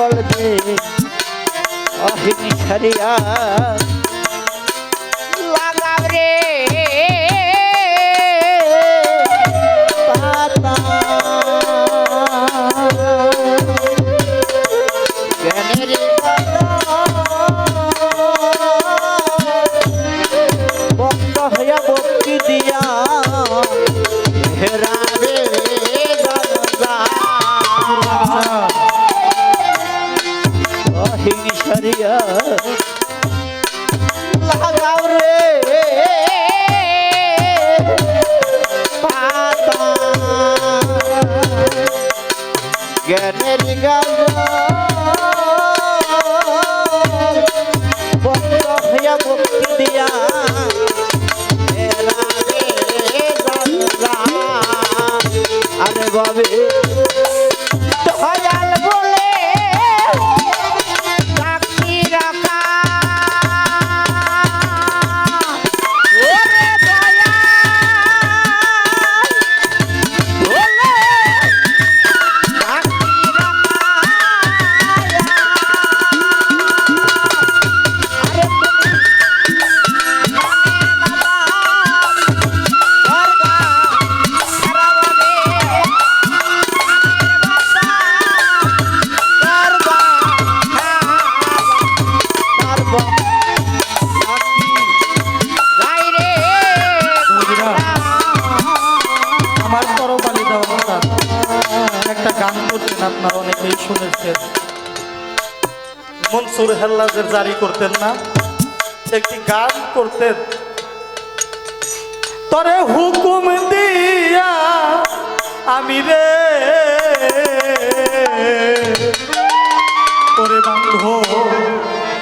চলবে অহিংসারিয়া আরে বাবে একটি গান করতেন তরে হুকুম দিয়া আমি রে। করে বান্ধব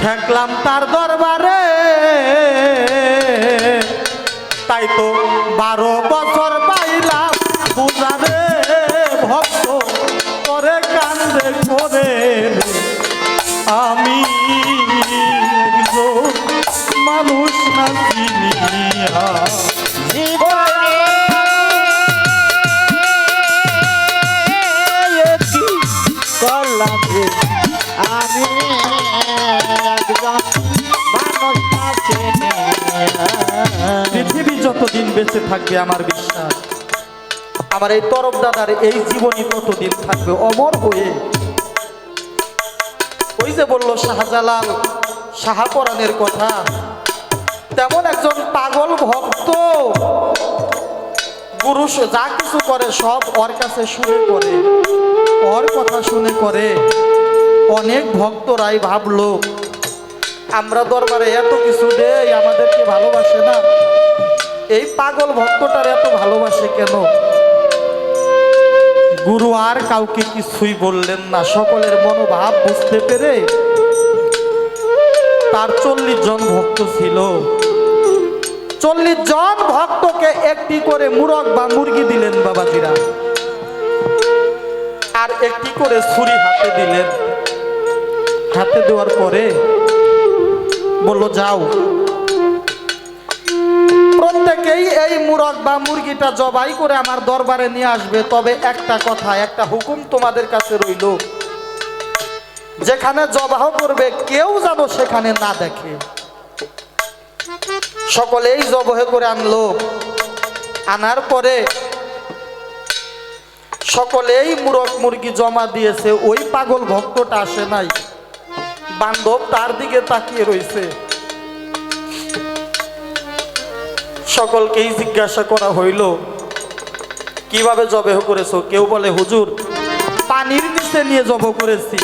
ঠেকলাম তার দরবারে। তাই তো বারো বছর পাইলাম বুঝারে ভক্ত করে কান্দে করে আমি মানুষ না চিনিয়া আমি একজন মানুষ আছে পৃথিবী যতদিন বেঁচে থাকবে আমার বিশ্বাস, আমার এই তরফ দাদার এই জীবনই ততদিন থাকবে অমর হয়ে। ওই যে বলল শাহজালাল শাহাপরানের কথা তেমন একজন পাগল ভক্ত। স- যা কিছু করে, সব ওর কাছে শুনে করে। ওর কথা শুনে করে। অনেক ভক্তরাই ভাবলো, আমরা দরবারে এত কিছু দেই, আমাদেরকে ভালোবাসে না। এই পাগল ভক্তটার এত ভালোবাসে কেন? গুরু আর কাউকে কিছুই বললেন না। সকলের মনোভাব বুঝতে পেরে তার চল্লিশ জন ভক্ত ছিল। চল্লিশ জন ভক্তকে একটি করে মুরগ বা মুরগি দিলেন বাবাজিরা। আর একটি করে ছুরি হাতে দিলেন। হাতে দেওয়ার পরে বলল, যাও। প্রত্যেকেই এই মুরগ বা মুরগিটা জবাই করে আমার দরবারে নিয়ে আসবে। তবে একটা কথা, একটা হুকুম তোমাদের কাছে রইল। যেখানে জবাহ করবে, কেউ যেন সেখানে না দেখে। সকলেই জবহে করে আনলো। আনার পরে সকলেই মুরগ মুরগি জমা দিয়েছে, ওই পাগল ভক্তটা আসে নাই। বান্ধব তার দিকে তাকিয়ে রয়েছে সকলকেই জিজ্ঞাসা করা হইল, কীভাবে জবেহ করেছ? কেউ বলে, হুজুর, পানির নিচে নিয়ে জব করেছি।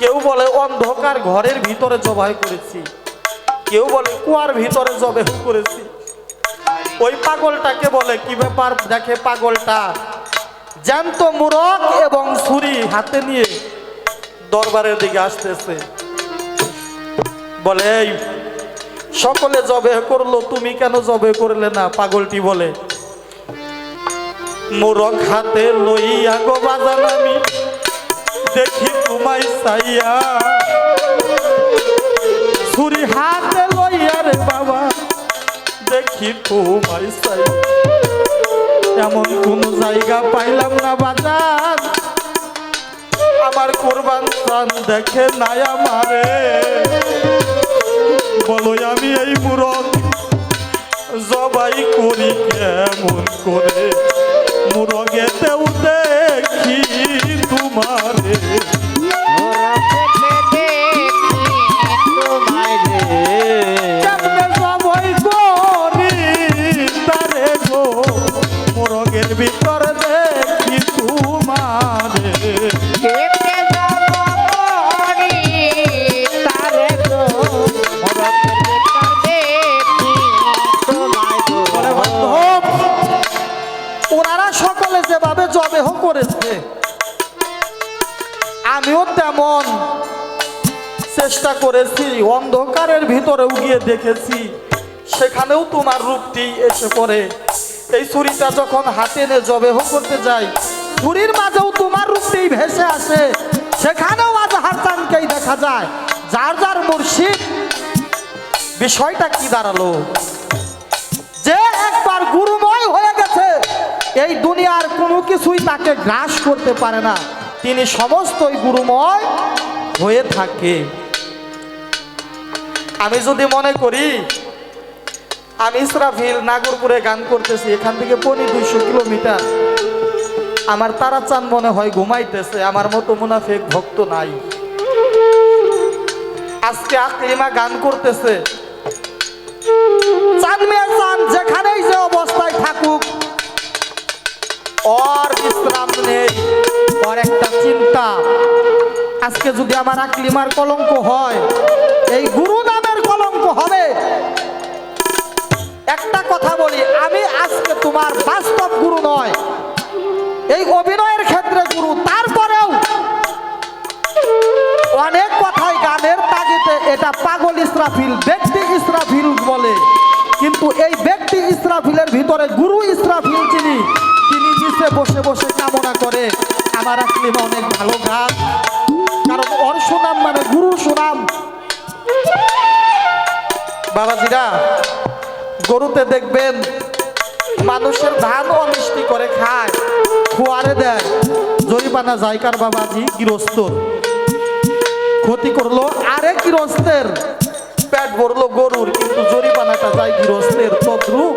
কেউ বলে, অন্ধকার ঘরের ভিতরে জবাই করেছি। কেউ বলে, কুয়ার ভিতরে জবেহ করেছি। ওই পাগলটাকে বলে, কি ব্যাপার? দেখে পাগলটা। জ্যান্ত মুরগ এবং ছুরি হাতে নিয়ে দরবারের দিকে আসতেছে। বলে সকলে জবে করল, তুমি কেন জবে করলে না? পাগলটি বলে, মোরগ হাতে লইয়া গো বাজান আমি, দেখি তোমায় চাইয়া ছুরি হাতে লইয়া রে বাবা, দেখি তোমায় চাই। এমন কোন জায়গা পাইলাম না বাজার। আমার কোরবান চান দেখে নাই আমারে। বলো, আমি এই মুরগ জবাই করি কেমন করে? মুরগেতেও দেখি তোমারে। জবেহ করেছে। আমিও তেমন চেষ্টা করেছি, অন্ধকারের ভিতরেও গিয়ে দেখেছি, সেখানেও তোমার রূপটি এসে পড়ে। এই ছুরিটা যখন হাতে নিয়ে জবেহ করতে যাই, ছুরির মাঝেও তোমার রূপটি ভেসে আসে। সেখানেও আজ হাসানকেই দেখা যায়। যার যার মুর্শিদ, বিষয়টা কি দাঁড়াল? যে একবার গুরুময় হয়ে এই দুনিয়ার কোনো কিছুই তাকে গ্রাস করতে পারে না। তিনি সমস্তই গুরুময় হয়ে থাকে। আমি যদি মনে করি, আমি ইসরাফিল নাগরপুরে গান করতেছি, এখান থেকে পনি দুইশো কিলোমিটার। আমার তারা চান মনে হয় ঘুমাইতেছে, আমার মতো মুনাফেক ভক্ত নাই। আজকে আকলিমা গান করতেছে। চান মেয়ে চান যেখানেই যে অবস্থায় থাকুক ওর বিশ্রাম নেই। ওর একটা চিন্তা, আজকে যদি আমার আকলিমার কলঙ্ক হয়, এই গুরু নামের কলঙ্ক হবে। একটা কথা বলি, আমি আজকে তোমার বাস্তব গুরু নয়, এই অভিনয়ের ক্ষেত্রে গুরু। তারপরেও অনেক কথাই গানের তাগিতে এটা পাগল ইসরাফিল, ব্যক্তি ইসরাফিল বলে। কিন্তু এই ব্যক্তি ইসরাফিলের ভিতরে গুরু ইসরাফিল যিনি তিনি বসে বসে কামনা করে। আমার আকলিমা অনেক ভালো গান। কারণ ওর সুনাম মানে গুরু সুনাম। বাবাজিরা, গরুতে দেখবেন মানুষের ধান অমিষ্টি করে খায়, খোয়ারে দেয়। জরিমানা জায়কার বাবাজি গৃহস্থর ক্ষতি করল আরেক গৃহস্থের। পেট ভরলো গরুর, কিন্তু জরিমানাটা যায় গৃহস্থের তদ্রুপ।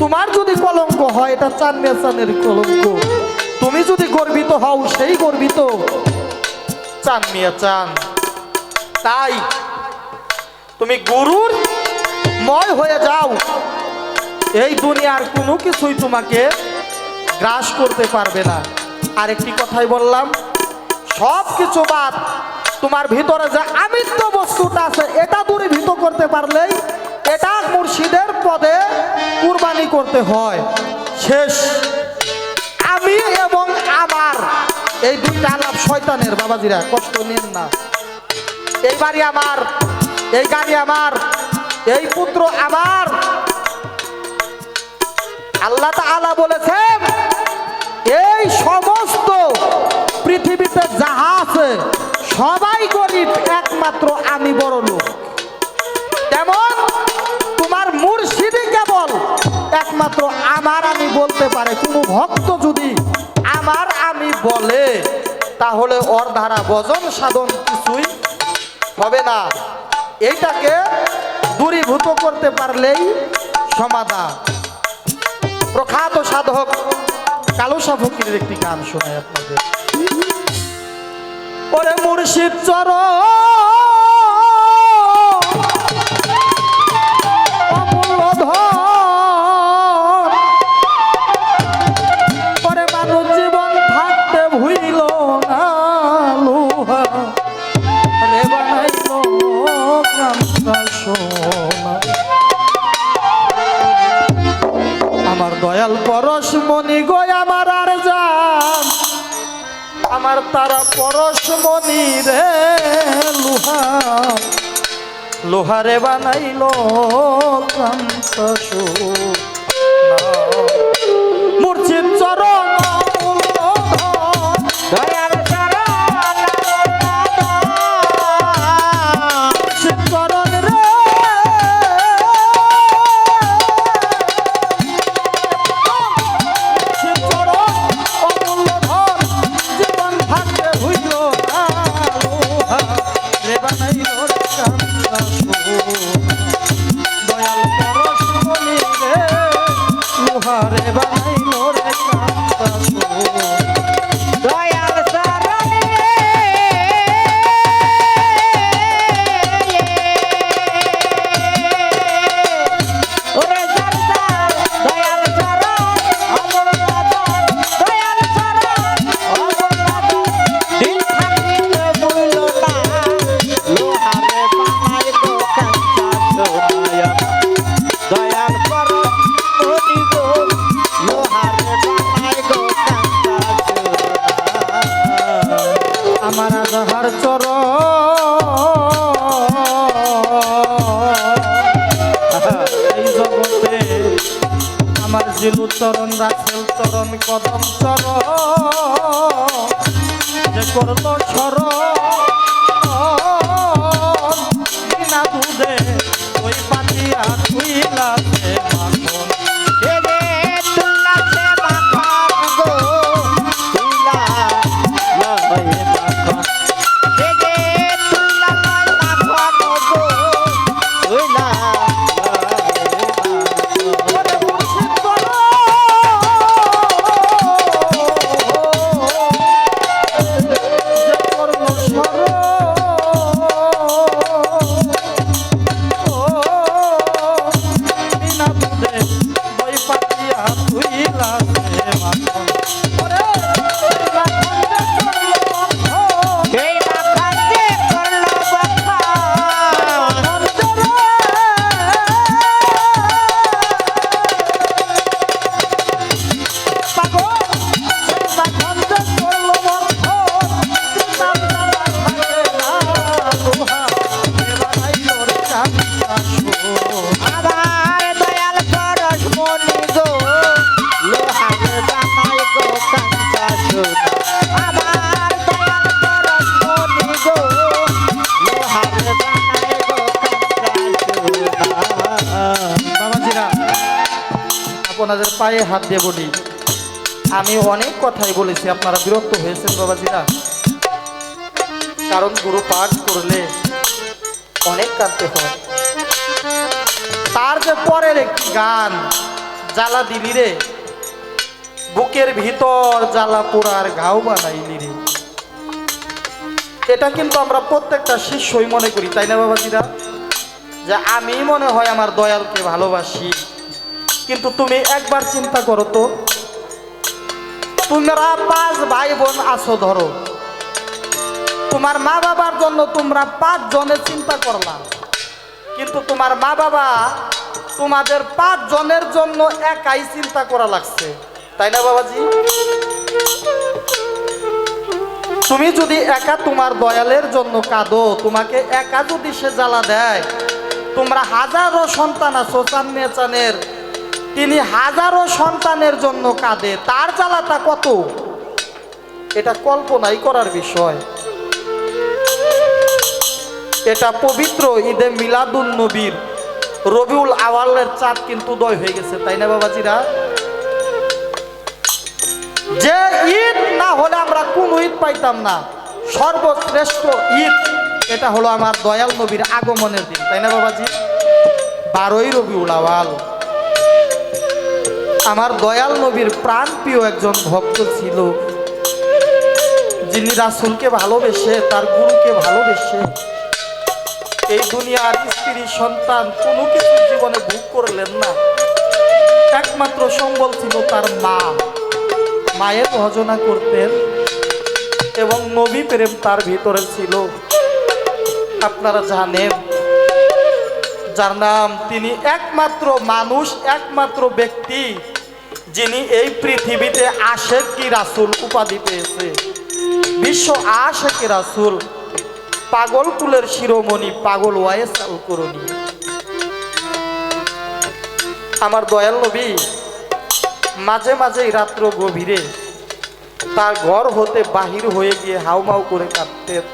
তোমার যদি কলঙ্ক হয়, এটা চান্নে চানের কলঙ্ক। তুমি যদি গর্বিত হও, সেই গর্বিত। চান মিয়া, চান। তাই তুমি গুরুর ময় হয়ে যাও। এই দুনিয়ার কোনো কিছুই তোমাকে গ্রাস করতে পারবে না। আরেকটি কথাই বললাম সব কিছু বাদ, তোমার ভিতরে যে আমিত্ব বস্তুটা আছে, এটা দূরীভূত করতে পারলেই মুর্শিদের পদে কুরবানি করতে হয়। শেষ। আমি এবং আমার, এই দুইটা আলাপ শয়তানের, বাবাজিরা, কষ্ট নিন না। এই বাড়ি আমার, এই গাড়ি আমার, এই পুত্র আমার। আল্লাহ তাআলা বলেছেন, এই সমস্ত পৃথিবীতে যাহা আছে, সবাই গরিব, একমাত্র আমি বড় আমার আমি বলতে পারে, কোনো ভক্ত যদি আমার আমি বলে, তাহলে ওর দ্বারা ভজন সাধন কিছুই হবে না। এইটাকে দূরীভূত করতে পারলেই সমাধান প্রখ্যাত সাধক কালুসা ফকিরের একটি গান শোনায় আপনাদের। ওরে মুর্শিদ চর অমূল্য ধন আমার দয়াল পরশ মনি গো, আমার আর যান। আমার তারা পরশ মনি রে, লোহা। লোহারে বানাইল কান্ত মূর্ছিত plaza. পায়ে হাত দিয়ে বলি আমি অনেক কথাই বলেছি, আপনারা বিরক্ত হয়েছেন বাবাজিরা। কারণ গুরু পাঠ করলে অনেক কাঁদতে হয়। তার যে পরের একটি গান, জ্বালা দিলি রে। বুকের ভিতর জ্বালা পোড়ার ঘাও বানাইলি রে। এটা কিন্তু আমরা প্রত্যেকটা শিষ্যই মনে করি, তাই না বাবাজিরা? যে আমি মনে হয় আমার দয়ালকে ভালোবাসি। কিন্তু তুমি একবার চিন্তা করো তো। তোমরা পাঁচ ভাই বোন আছো ধরো। তোমার মা বাবার জন্য তোমরা পাঁচ জনের চিন্তা করলাম কিন্তু তোমার মা বাবা তোমাদের পাঁচ জনের জন্য একাই চিন্তা করা লাগছে। তাই না বাবাজি? তুমি যদি একা তোমার দয়ালের জন্য কাঁদো, তোমাকে একা যদি সে জ্বালা দেয়, তোমরা হাজারো সন্তান আছো চান্নে চানের। তিনি হাজারো সন্তানের জন্য কাঁদে। তার জ্বালাটা কত? এটা কল্পনাই করার বিষয়। এটা পবিত্র ঈদে মিলাদুল নবীর রবিউল আওয়ালের চাঁদ কিন্তু উদয় হয়ে গেছে, তাই না বাবাজিরা? যে ঈদ না হলে আমরা কোন ঈদ পাইতাম না। সর্বশ্রেষ্ঠ ঈদ, এটা হলো আমার দয়াল নবীর আগমনের দিন, তাই না বাবাজি? বারোই রবিউল আওয়াল। আমার দয়াল নবীর প্রাণ প্রিয় একজন ভক্ত ছিল। যিনি রাসুলকে ভালোবেসে, তার গুরুকে ভালোবেসে এই দুনিয়ার স্ত্রী, সন্তান কোনো কিছু জীবনে ভোগ করলেন না। একমাত্র সম্বল ছিল তার মা। মায়ের ভজনা করতেন এবং নবী প্রেম তার ভিতরে ছিল। আপনারা জানেন, যার নাম তিনি একমাত্র মানুষ, একমাত্র ব্যক্তি। যিনি এই পৃথিবীতে আশেক কি রাসুল উপাধি পেয়েছে? বিশ্ব আশেক রাসুল? পাগল কুলের শিরোমণি, পাগল ওয়াইস করণী আমার দয়াল নবী, মাঝে মাঝেই রাত্র গভীরে তার ঘর হতে বাহির হয়ে গিয়ে হাউমাউ করে কাঁদতেন।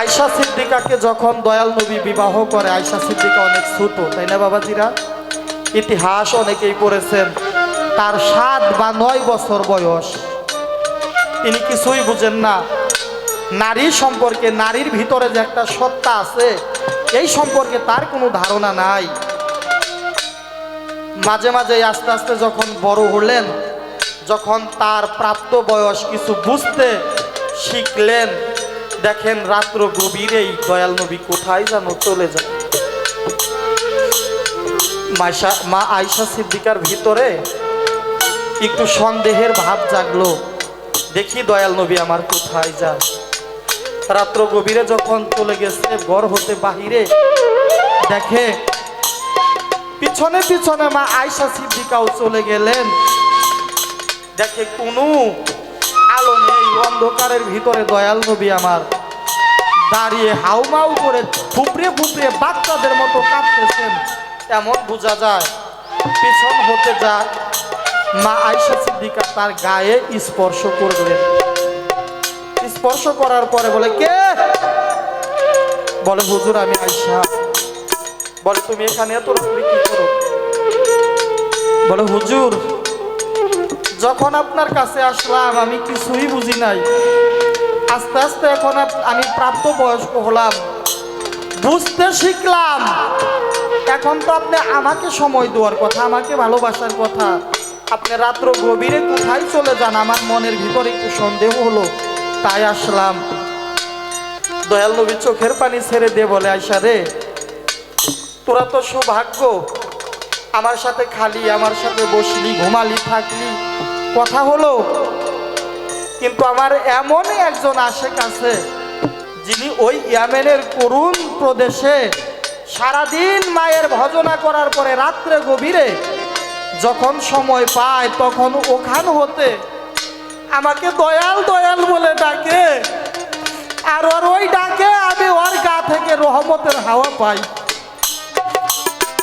আয়সা সিদ্দিকাকে যখন দয়াল নবী বিবাহ করে আয়সা সিদ্দিকা অনেক ছোট, তাই না বাবাজিরা? ইতিহাস অনেকেই পড়েছেন। তার সাত বা নয় বছর বয়স। তিনি কিছুই বুঝেন না। নারী সম্পর্কে, নারীর ভিতরে যে একটা সত্তা আছে, এই সম্পর্কে তার কোনো ধারণা নাই। মাঝে মাঝে আস্তে আস্তে যখন বড় হলেন, যখন তার প্রাপ্ত বয়স কিছু বুঝতে শিখলেন, দেখেন রাত্র গভীরেই দয়াল নবী কোথায় যেন চলে যায়। মা আয়সা সিদ্দিকার ভিতরে একটু সন্দেহের ভাব জাগলো। দেখি দয়াল নবী আমার কোথায় যায়। রাত্র গভীরে যখন চলে গেছে ঘর হতে বাহিরে দেখে পিছনে পিছনে মা আয়সা সিদ্দিকাও চলে গেলেন। দেখে কোনো আলো নেই, অন্ধকারের ভিতরে দয়াল নবী আমার দাঁড়িয়ে হাউমাউ করে ফুপড়ে ফুপড়ে বাচ্চাদের মতো কাঁদতেছেন। এমন বোঝা যায়। পিছন হতে যায় মা আয়সা সিদ্দিকা তার গায়ে স্পর্শ করলেন স্পর্শ করার পরে বলে, কে? বলে, হুজুর, আমি আয়সা বলে, তুমি এখানে এত কি করো? বলে, হুজুর, যখন আপনার কাছে আসলাম, আমি কিছুই বুঝি নাই। আস্তে আস্তে এখন আমি প্রাপ্ত বয়স্ক হলাম। বুঝতে শিখলাম। এখন তো আপনি আমাকে সময় দেওয়ার কথা, আমাকে ভালোবাসার কথা। আপনি রাত্র গভীরে কোথায় চলে যান? আমার মনের ভিতরে একটু সন্দেহ হলো, তাই আসলাম। দয়াল নবী চোখের পানি ছেড়ে দে বলে আইসা রে, তোরা তো সৌভাগ্য। আমার সাথে খালি, আমার সাথে বসলি, ঘুমালি, থাকলি, কথা হলো। কিন্তু আমার এমনই একজন আশেক আছে, যিনি ওই ইয়ামেনের করুণ প্রদেশে সারাদিন মায়ের ভজনা করার পরে রাত্রে গভীরে যখন সময় পায় তখন ওখান হতে আমাকে দয়াল দয়াল বলে ডাকে। আর ওর ওই ডাকে আমি ওর গা থেকে রহমতের হাওয়া পাই।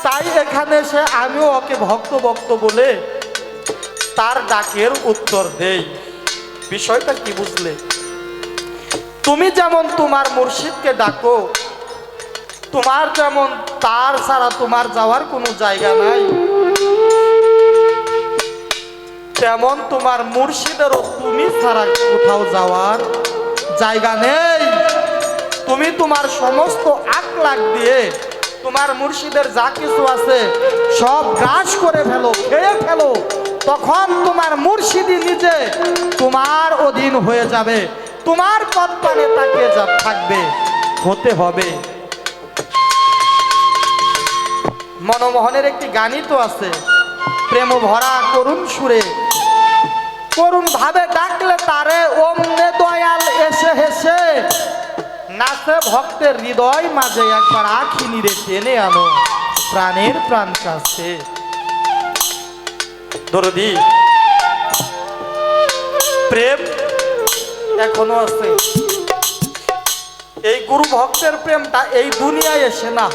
তাই এখানে সে আমিও ওকে ভক্ত ভক্ত বলে তার ডাকের উত্তর দেই। বিষয়টা কি বুঝলে? তুমি যেমন তোমার মুর্শিদকে ডাকো তোমার যেমন তার ছাড়া তোমার যাওয়ার কোনো জায়গা নাই। তেমন তোমার মুর্শিদেরও তুমি ছাড়া কোথাও যাওয়ার জায়গা নেই। তুমি তোমার সমস্ত আকলাক দিয়ে তোমার মুর্শিদের যা কিছু আছে সব গ্রাস করে ফেলো, খেয়ে ফেলো। তখন তোমার মুর্শিদি নিজে তোমার অধীন হয়ে যাবে। তোমার পথ পানে তাকিয়ে যা থাকবে, হতে হবে। মনমোহনের একটি গানই তো আছে। প্রেম ভরা করুণ সুরে। করুণ ভাবে ডাকলে তারে ওমনে দয়াল এসে হেসে। নাচে ভক্তের হৃদয় মাঝে একবার আখি নিরে টেনে আনো। প্রাণের প্রাণ কাছে দরদি, প্রেম এখনও আছে। এই গুরু ভক্তের প্রেমটা এই দুনিয়ায় এসে না।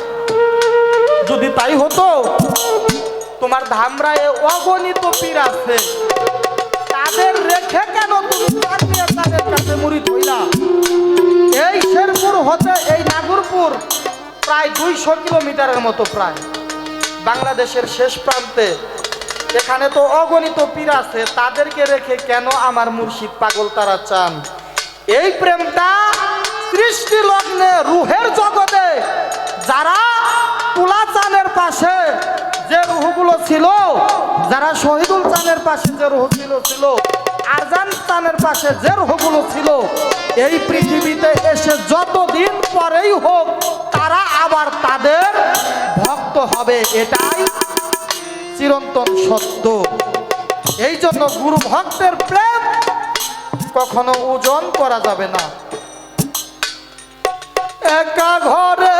যদি তাই হতো, তোমার ধামরায় অগণিত পীর আছে। তাদের রেখে কেন তুমি তাদের কাছে মুড়ি ধইলা? এই শেরপুর হতে এই নাগরপুর প্রায় দুইশো কিলোমিটারের মতো প্রায়। বাংলাদেশের শেষ প্রান্তে এখানে তো অগণিত পীর আছে, তাদেরকে রেখে কেন আমার মুর্শিদ পাগল তারা চান? এই প্রেমটা সৃষ্টি লগ্নে রুহের জগতে যারা তুলা চানের পাশে যে রুহগুলো ছিল, যারা শহীদুল চানের পাশে যে রুহ ছিল ছিল আরজান চানের পাশে যে রুহগুলো ছিল, এই পৃথিবীতে এসে যতদিন পরেই হোক, তারা আবার তাদের ভক্ত হবে, এটাই চিরন্তন সত্য। এই জন্য গুরু ভক্তের প্রেম কখনো ওজন করা যাবে না। একা ঘরে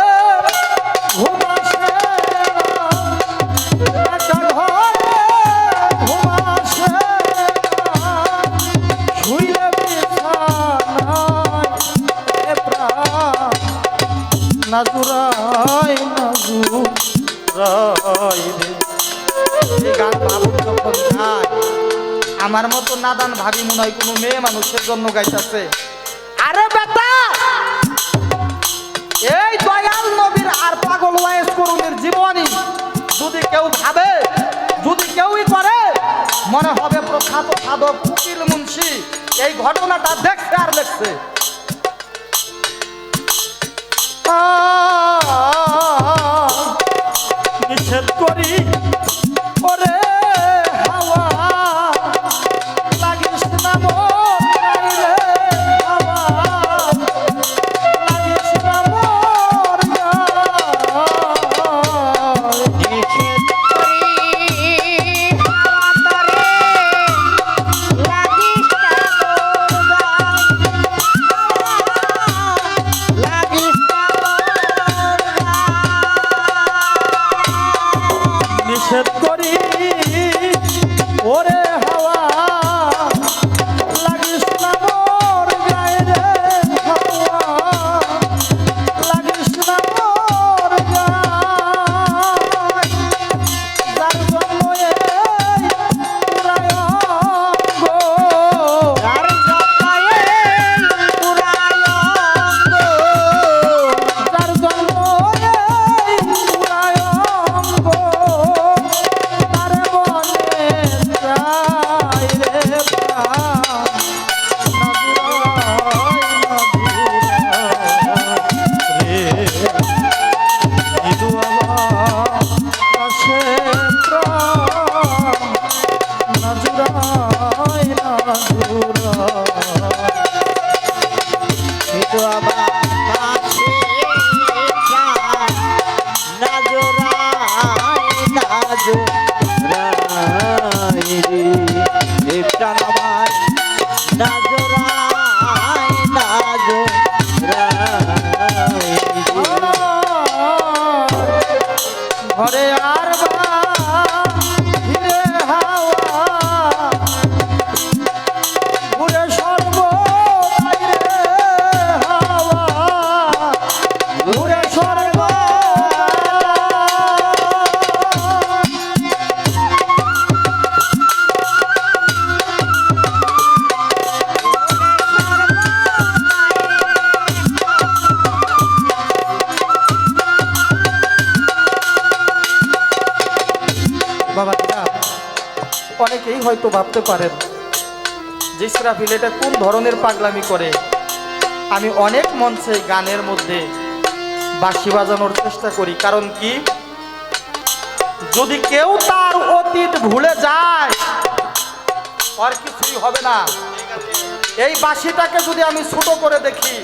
আমার মতো নাদান ভাবি মনে হয় কোনো মেয়ে মানুষের জন্য গাইতেছে। আরে বেটা এই দয়াল নবীর আর পাগল ওয়াইস করুণের জীবনী যদি কেউ ভাবে যদি কেউই করে মনে হবে প্রখ্যাত সাধক উকিল মুন্সি। এই ঘটনাটা দেখছে আর লেখছে আহ, নিষেধ করি। হয়তো ভাবতে পারেন যে ইসরাফিল এটা কোন ধরনের পাগলামি করে। আমি অনেক মঞ্চে গানের মধ্যে বাঁশি বাজানোর চেষ্টা করি, কারণ কি? যদি কেউ তার অতীত ভুলে যায়, আর কিছুই হবে না। এই বাঁশিটাকে যদি আমি ছোট করে দেখি,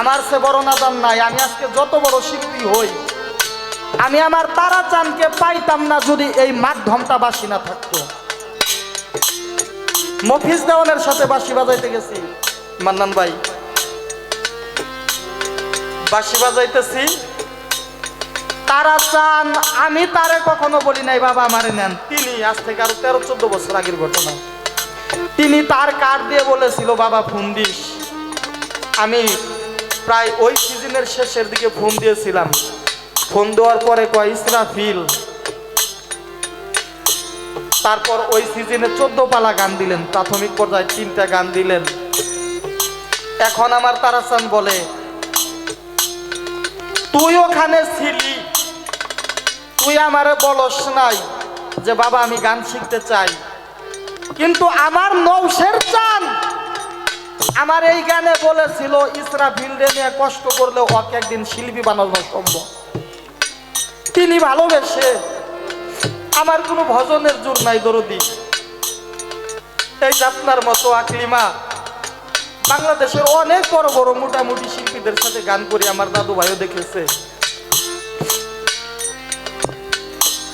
আমার সে বড় নাদান নাই, আমি আজকে যত বড় শিল্পী হই, আমি আমার তারা চানকে পাইতাম না যদি এই মাধ্যমটা বাসি না থাকতো। মফিজ দেওয়ানের সাথে বাঁশি বাজাইতে গেছি। মান্নান ভাই। বাঁশি বাজাইতেছি। তারা চান, আমি তারে কখনো বলি নাই, বাবা আমারে নেন। তিনি আজ থেকে আরও তেরো, চোদ্দ বছর আগের ঘটনা। তিনি তার কার্ড দিয়ে বলেছিল, বাবা, ফোন দিস। আমি প্রায় ওই সিজনের শেষের দিকে ফোন দিয়েছিলাম। ফোন দেওয়ার পরে কয়, ইসরাফিল তারপর ওই সিজনে চোদ্দ পালা গান দিলেন, প্রাথমিক পর্যায়ে তিনটা গান দিলেন। এখন আমার তারাসান বলে, তুই ওখানে ছিলি, তুই আমারে বলস নাই যে বাবা আমি গান শিখতে চাই। কিন্তু আমার নৌসের চান। আমার এই গানে বলেছিল ইসরাফিল রে নিয়ে কষ্ট করলে ওকে একদিন শিল্পী বানানো সম্ভব। তিনি ভালোবেসে আমার কোনো ভজনের জোর নাই, দরদি। এই আপনার মতো আকলিমা বাংলাদেশের অনেক বড় বড় মোটামুটি শিল্পীদের সাথে গান করি আমার দাদু ভাইও দেখেছে।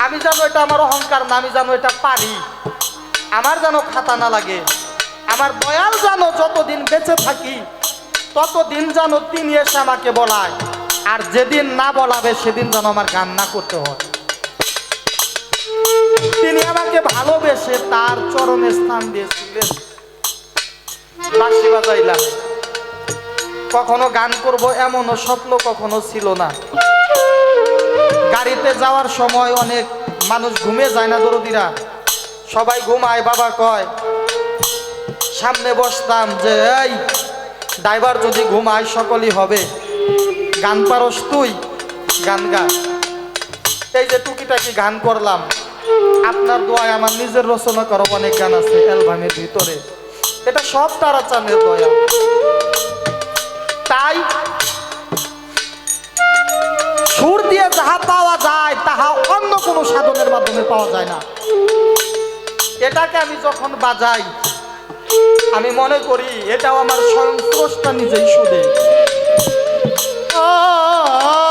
আমি জানো এটা আমার অহংকার না, আমি জানো এটা পারি আমার যেন খাতা না লাগে, আমার দয়াল জানো যতদিন বেঁচে থাকি, ততদিন যেন তিনি এসে আমাকে বলায়, আর যেদিন না বলাবে, সেদিন যেন আমার গান না করতে হয়। তিনি আমাকে ভালোবেসে তার চরণে স্থান দিয়েছিলেন। বাজাইলাম। কখনো গান করব এমনও স্বপ্ন কখনো ছিল না। গাড়িতে যাওয়ার সময় অনেক মানুষ ঘুমে যায় না দরদিরা। সবাই ঘুমায়, বাবা কয়, সামনে বসতাম যে, এই, ড্রাইভার যদি ঘুমায় সকলই হবে। গান পারস তুই, গান গা এই যে টুকিটাকি গান করলাম। আপনার দোয়ায় আমার নিজের রচনা করা, অনেক গান আছে অ্যালবামের ভিতরে। এটা সব তারা চানের দয়া। তাই সুর দিয়ে যাহা পাওয়া যায়, তাহা অন্য কোনো সাধনের মাধ্যমে পাওয়া যায় না। এটাকে আমি যখন বাজাই, আমি মনে করি এটাও আমার স্রষ্টা নিজেই শুধে ঘরে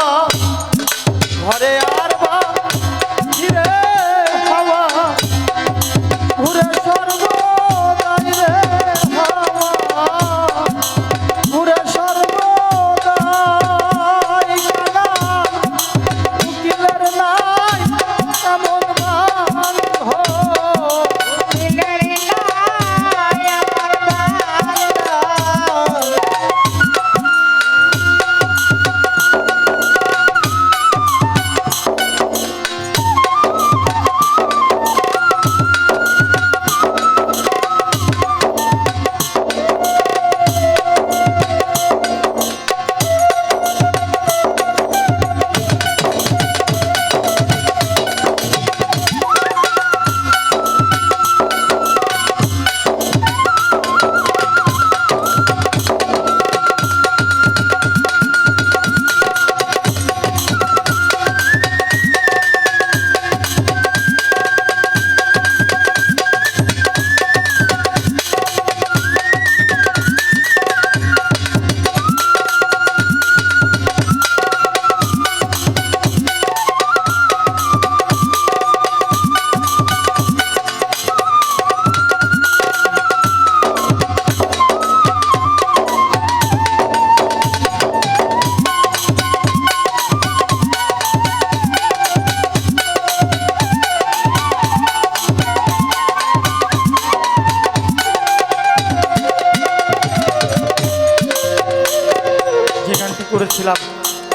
করেছিলাম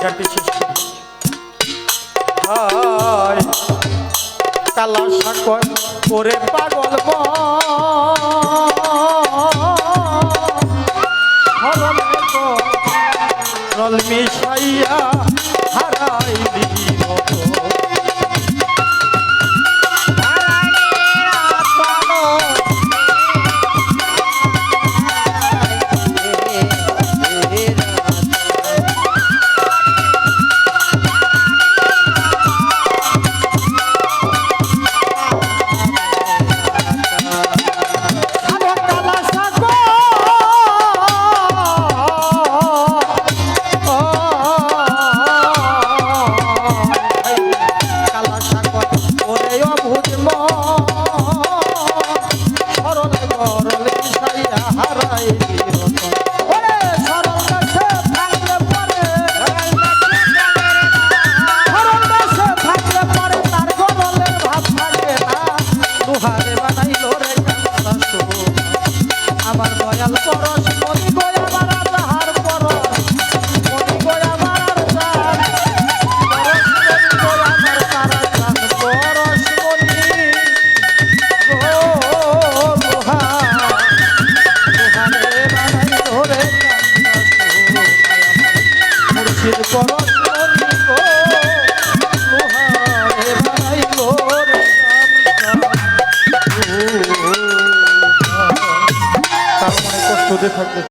গানটি শেষ করি। কালা সাকর করে পাগল রল মিশাইয়া।